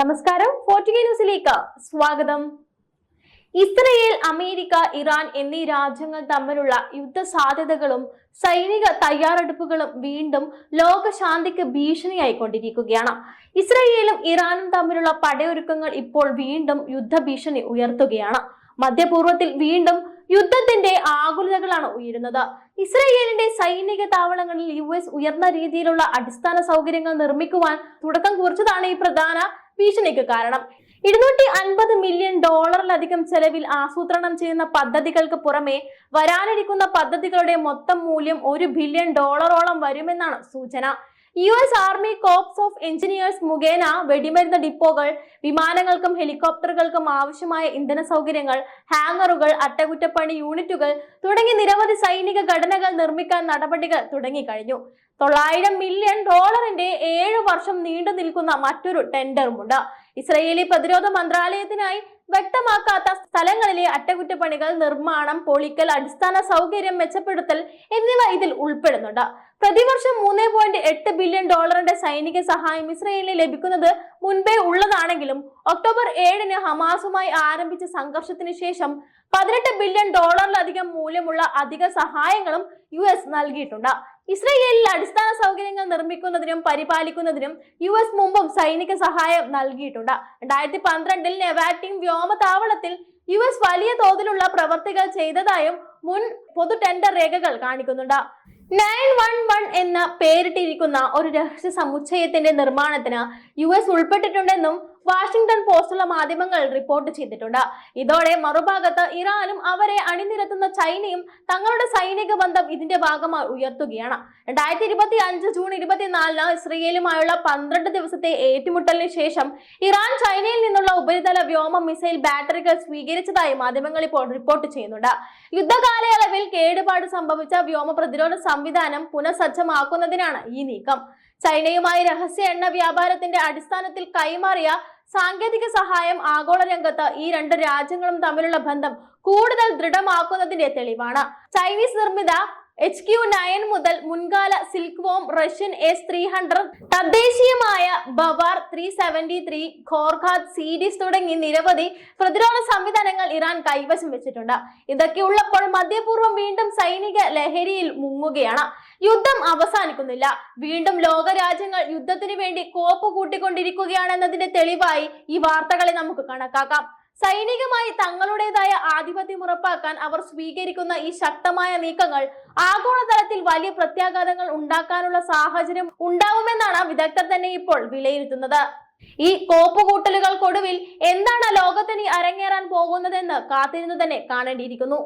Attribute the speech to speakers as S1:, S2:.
S1: നമസ്കാരം ഫോർട്ടുഗേ ന്യൂസിലേക്ക് സ്വാഗതം ഇസ്രയേൽ അമേരിക്ക ഇറാൻ എന്നീ രാജ്യങ്ങൾ തമ്മിലുള്ള യുദ്ധ സാധ്യതകളും സൈനിക തയ്യാറെടുപ്പുകളും വീണ്ടും ലോകശാന്തിക്ക് ഭീഷണിയായിക്കൊണ്ടിരിക്കുകയാണ് ഇസ്രയേലും ഇറാനും തമ്മിലുള്ള പടയൊരുക്കങ്ങൾ ഇപ്പോൾ വീണ്ടും യുദ്ധഭീഷണി ഉയർത്തുകയാണ് മധ്യപൂർവത്തിൽ വീണ്ടും യുദ്ധത്തിന്റെ ആകുലതകളാണ് ഉയരുന്നത് ഇസ്രയേലിന്റെ സൈനിക താവളങ്ങളിൽ യു ഉയർന്ന രീതിയിലുള്ള അടിസ്ഥാന സൗകര്യങ്ങൾ നിർമ്മിക്കുവാൻ തുടക്കം കുറിച്ചതാണ് ഈ പ്രധാന ഭീഷണിക്ക് കാരണം ഇരുന്നൂറ്റി അൻപത് മില്യൺ ഡോളറിലധികം ചെലവിൽ ആസൂത്രണം ചെയ്യുന്ന പദ്ധതികൾക്ക് പുറമെ വരാനിരിക്കുന്ന പദ്ധതികളുടെ മൊത്തം മൂല്യം ഒരു ബില്യൺ ഡോളറോളം വരുമെന്നാണ് സൂചന U S army corps of engineers മുഖേന വെടിമരുന്ന് ഡിപ്പോകൾ വിമാനങ്ങൾക്കും ഹെലികോപ്റ്ററുകൾക്കും ആവശ്യമായ ഇന്ധന സൗകര്യങ്ങൾ ഹാങ്ങറുകൾ അറ്റകുറ്റപ്പണി യൂണിറ്റുകൾ തുടങ്ങി നിരവധി സൈനിക ഘടനകൾ നിർമ്മിക്കാൻ നടപടികൾ തുടങ്ങിക്കഴിഞ്ഞു തൊള്ളായിരം മില്യൺ ഡോളറിന്റെ ഏഴു വർഷം നീണ്ടു നിൽക്കുന്ന മറ്റൊരു ടെൻഡറുമുണ്ട് ഇസ്രയേലി പ്രതിരോധ മന്ത്രാലയത്തിനായി വ്യക്തമാക്കാത്ത സ്ഥലങ്ങളിലെ അറ്റകുറ്റപ്പണികൾ നിർമ്മാണം പൊളിക്കൽ അടിസ്ഥാന സൗകര്യം മെച്ചപ്പെടുത്തൽ എന്നിവ ഇതിൽ ഉൾപ്പെടുന്നുണ്ട് പ്രതിവർഷം മൂന്ന് പോയിന്റ് എട്ട് ബില്യൺ ഡോളറിന്റെ സൈനിക സഹായം ഇസ്രയേലിന് ലഭിക്കുന്നത് മുൻപേ ഉള്ളതാണെങ്കിലും ഒക്ടോബർ ഏഴിന് ഹമാസുമായി ആരംഭിച്ച സംഘർഷത്തിന് ശേഷം പതിനെട്ട് ബില്യൺ ഡോളറിലധികം മൂല്യമുള്ള അധിക സഹായങ്ങളും യു എസ് നൽകിയിട്ടുണ്ട് ഇസ്രയേലിൽ അടിസ്ഥാന സൗകര്യങ്ങൾ നിർമ്മിക്കുന്നതിനും പരിപാലിക്കുന്നതിനും യു എസ് മുമ്പും സൈനിക സഹായം നൽകിയിട്ടുണ്ട് രണ്ടായിരത്തി പന്ത്രണ്ടിൽ നെവാറ്റിം വ്യോമതാവളത്തിൽ യു എസ് വലിയ തോതിലുള്ള പ്രവർത്തികൾ ചെയ്തതായും മുൻ പൊതു ടെൻഡർ രേഖകൾ കാണിക്കുന്നുണ്ട് നയൻ വൺ വൺ എന്ന പേരിട്ടിരിക്കുന്ന ഒരു രഹസ്യ സമുച്ചയത്തിന്റെ നിർമ്മാണത്തിന് യു എസ് ഉൾപ്പെട്ടിട്ടുണ്ടെന്നും വാഷിംഗ്ടൺ പോസ്റ്റുള്ള മാധ്യമങ്ങൾ റിപ്പോർട്ട് ചെയ്തിട്ടുണ്ട് ഇതോടെ മറുഭാഗത്ത് ഇറാനും അവരെ അണിനിരത്തുന്ന ചൈനയും തങ്ങളുടെ സൈനിക ബന്ധം ഇതിന്റെ ഭാഗമായി ഉയർത്തുകയാണ് രണ്ടായിരത്തി ഇരുപത്തി അഞ്ച് ജൂൺ ഇരുപത്തിനാലിന് ഇസ്രയേലുമായുള്ള പന്ത്രണ്ട് ദിവസത്തെ ഏറ്റുമുട്ടലിന് ശേഷം ഇറാൻ ചൈനയിൽ നിന്നുള്ള ഉപരിതല വ്യോമ മിസൈൽ ബാറ്ററികൾ സ്വീകരിച്ചതായി മാധ്യമങ്ങൾ ഇപ്പോൾ റിപ്പോർട്ട് ചെയ്യുന്നുണ്ട് യുദ്ധകാലയളവിൽ കേടുപാട് സംഭവിച്ച വ്യോമ പ്രതിരോധ സംവിധാനം പുനഃസജ്ജമാക്കുന്നതിനാണ് ഈ നീക്കം ചൈനയുമായി രഹസ്യ എണ്ണ വ്യാപാരത്തിന്റെ അടിസ്ഥാനത്തിൽ കൈമാറിയ സാങ്കേതിക സഹായം ആഗോള രംഗത്ത് ഈ രണ്ട് രാജ്യങ്ങളും തമ്മിലുള്ള ബന്ധം കൂടുതൽ ദൃഢമാക്കുന്നതിന്റെ തെളിവാണ് ചൈനീസ് നിർമ്മിത എച്ച് ക്യു നയൻ മുതൽ മുൻകാല silkworm Russian S three hundred തദ്ദേശീയമായ Bavar three seventy three Khordad series തുടങ്ങി നിരവധി പ്രതിരോധ സംവിധാനങ്ങൾ ഇറാൻ കൈവശം വെച്ചിട്ടുണ്ട് ഇതൊക്കെ ഉള്ളപ്പോൾ മധ്യപൂർവ്വം വീണ്ടും സൈനിക ലഹരിയിൽ മുങ്ങുകയാണ് യുദ്ധം അവസാനിക്കുന്നില്ല വീണ്ടും ലോകരാജ്യങ്ങൾ യുദ്ധത്തിന് വേണ്ടി കോപ്പ് കൂട്ടിക്കൊണ്ടിരിക്കുകയാണെന്നതിന്റെ തെളിവായി ഈ വാർത്തകളെ നമുക്ക് കണക്കാക്കാം സൈനികമായി തങ്ങളുടേതായ ആധിപത്യം ഉറപ്പാക്കാൻ അവർ സ്വീകരിക്കുന്ന ഈ ശക്തമായ നീക്കങ്ങൾ ആഗോളതലത്തിൽ വലിയ പ്രത്യാഘാതങ്ങൾ ഉണ്ടാക്കാനുള്ള സാഹചര്യം ഉണ്ടാവുമെന്നാണ് വിദഗ്ധർ തന്നെ ഇപ്പോൾ വിലയിരുത്തുന്നത് ഈ കോപ്പുകൂട്ടലുകൾക്കൊടുവിൽ എന്താണ് ലോകത്തിന് അരങ്ങേറാൻ പോകുന്നതെന്ന് കാത്തിരുന്ന് തന്നെ കാണേണ്ടിയിരിക്കുന്നു